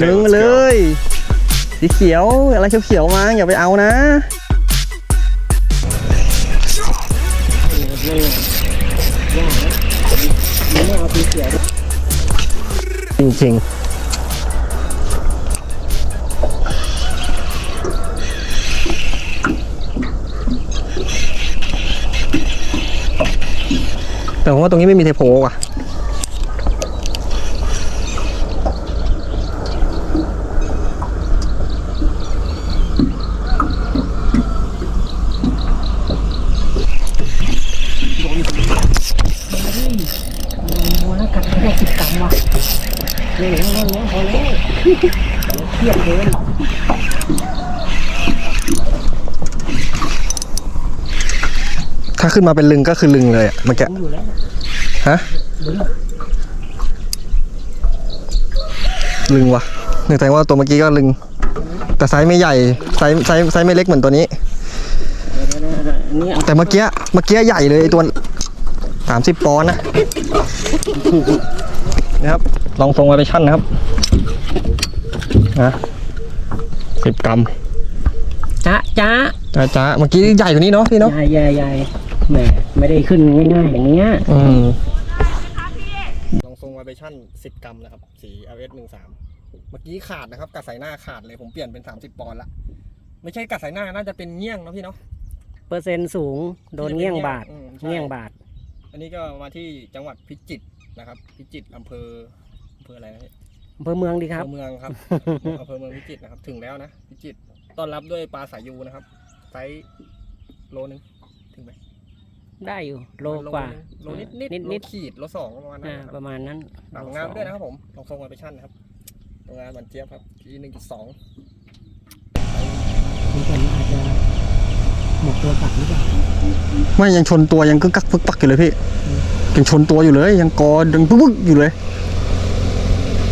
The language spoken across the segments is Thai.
หนึ่งมาเลย สีเขียวอะไรเขียวๆมาอย่าไปเอานะจริงๆแต่ผมว่าตรงนี้ไม่มีเทโพว่ะ หัวแล้วกัดไม่ได้สิบกรัมว่ะ เร็วพอแล้วเครียดเกินถ้าขึ้นมาเป็นลึงก็คือลึงเลยอะเมื่อกี้อยู่แล้วฮะลึงวะนึกแต่ว่าตัวเมื่อกี้ก็ลึง แต่ไซส์ไม่ใหญ่ไซส์ไซส์ไซส์ไม่เล็กเหมือนตัวนี้ แต่เมื่อกี้เมื่อกี้ใหญ่เลยตัวสามสิบปอนด์นะ นะครับ ลองทรงไวเบชั่นนะครับนะสิบกรัมจ้าจ้าจ้าจ้าเมื่อกี้ใหญ่กว่านี้เนาะพี่เนาะใหญ่ใหญ่ใหญ่แหมไม่ได้ขึ้นง่ายๆอย่างเงี้ยอืมลองทรงไวเบชั่นสิบกรัมนะครับ สี LS หนึ่งสามเมื่อกี้ขาดนะครับกัดสายหน้าขาดเลยผมเปลี่ยนเป็นสามสิบปอนด์ละไม่ใช่กัดสายหน้าน่าจะเป็นเงี้ยงเนาะพี่เนาะเปอร์เซ็นต์สูงโดนเงี้ยงบาทอืมใช่เงี้ยงบาท อันนี้ก็มาที่จังหวัดพิจิตร นะครับพิจิตรอำเภออำเภออะไรนะพี่อำเภอเมืองดีครับ อำเภอเมืองครับ อำเภอเมืองพิจิตรนะครับ ถึงแล้วนะพิจิตรต้อนรับด้วยปลาสายยูนะครับไซส์โลนึงถึงไหมได้อยู่โลกว่า โลนิดนิดนิดโลนิดขีดโลสองประมาณนั้นอ่านะครับประมาณนั้นฝากผลงานไว้ด้วยนะครับผมลองทรงไวเบชั่นนะครับโรงงานบันเจี๊ยบครับ P หนึ่งจุดสองคุณคนอาจจะหมดตัวตัดหรือเปล่าไม่ยังชนตัวยังกึกกักพึกปักอยู่เลยพี่ ยังชนตัวอยู่เลย ยังกอยังปึ๊กปึ๊กอยู่เลย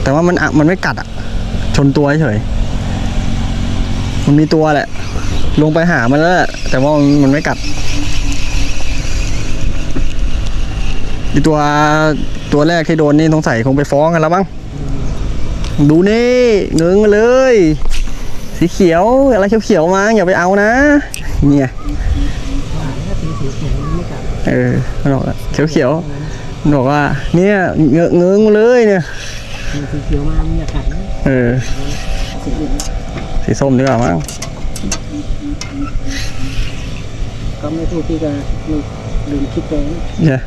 แต่ว่ามันอะมันไม่กัดอะ ชนตัวเฉยมันมีตัวแหละ ลงไปหามันแล้วแหละแต่ว่ามันไม่กัดไอตัวตัวแรกที่โดนนี่สงสัยคงไปฟ้องกันแล้วมั้งดูนี่เงึงมาเลย สีเขียวอะไรเขียวๆมาอย่าไปเอานะ เนี่ยเขียวมันไม่กัดเออมันบอกเขียวเขียวๆ บอกว่า เนี่ยเงอะเงื้งมาเลยเนี่ยมีสีเขียวมามันอย่ากัดนะเออสีอื่นสีส้มดีกว่ามั้งก็ไม่พูดที่จะไม่ลืมคิดไปนะเนี่ย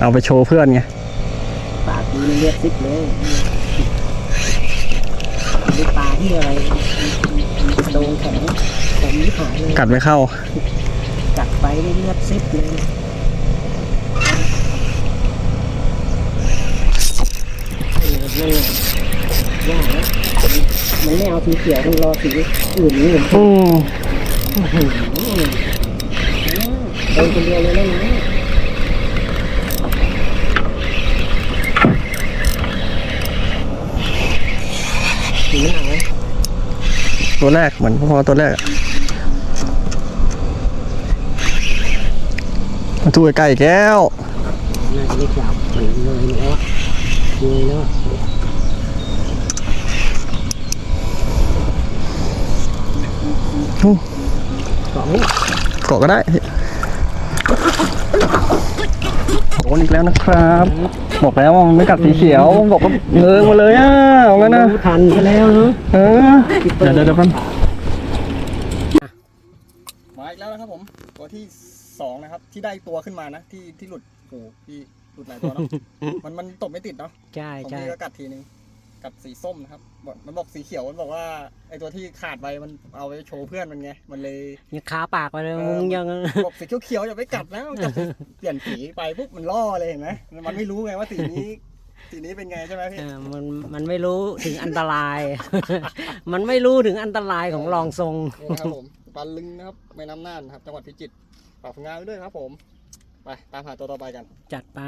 เอาไปโชว์เพื่อนไงปากมันเรียกซิปเลยนี่ปลาที่อะไรโดนแข็งแข็งนี่หายเลยกัดไม่เข้า กัดไปได้เลือดซิปเลย นั่นแหละว่าแล้วมันไม่เอาสีเขียวมันรอสีอื่นนี่อืมโดนคนเดียวเลยแล้วนะสีหนังไหมตัวแรกเหมือนพอตัวแรกอะมาดูใกล้แก้วน่าจะไม่จับเหมันเลยแล้ว อะเลยแล้วอะอู้เกาะนี่เกาะก็ได้โดนอีกแล้วนะครับ บอกแล้วว่ามันไม่กัดสีเขียว บอกว่าเงื้งมาเลยอะเอางั้นนะ รู้ทันซะแล้วเนาะเออ เดี๋ยวเดี๋ยวเดี๋ยวแป๊บมาอีกแล้วนะครับผม ตัวที่สองนะครับ ที่ได้ตัวขึ้นมานะ ที่ที่หลุดโอ้โหพี่ หลุดหลายตัวเนาะ มันมันตบไม่ติดเนาะใช่ของใช่พี่ก็กัดทีนึง กัดสีส้มนะครับบอกมันบอกสีเขียวมันบอกว่าไอตัวที่ขาดไปมันเอาไปโชว์เพื่อนมันไง มันเลย ยังคาปากไปเลยเออ มึงยัง บอกสีเขียวๆอย่าไปกัดนะมันกัดสีเปลี่ยนสีไปปุ๊บมันล่อเลยเห็นไหมมันไม่รู้ไงว่าสีนี้ สีนี้เป็นไงใช่ไหมพี่ เออมันมันไม่รู้ถึงอันตราย มันไม่รู้ถึงอันตรายของรองทรง นี่นะครับผมปลาลึงนะครับแม่น้ำน่านนะครับ จังหวัดพิจิตรฝากผลงานไว้ด้วยครับผม ไปตามหาตัวต่อไปกัน จัดไป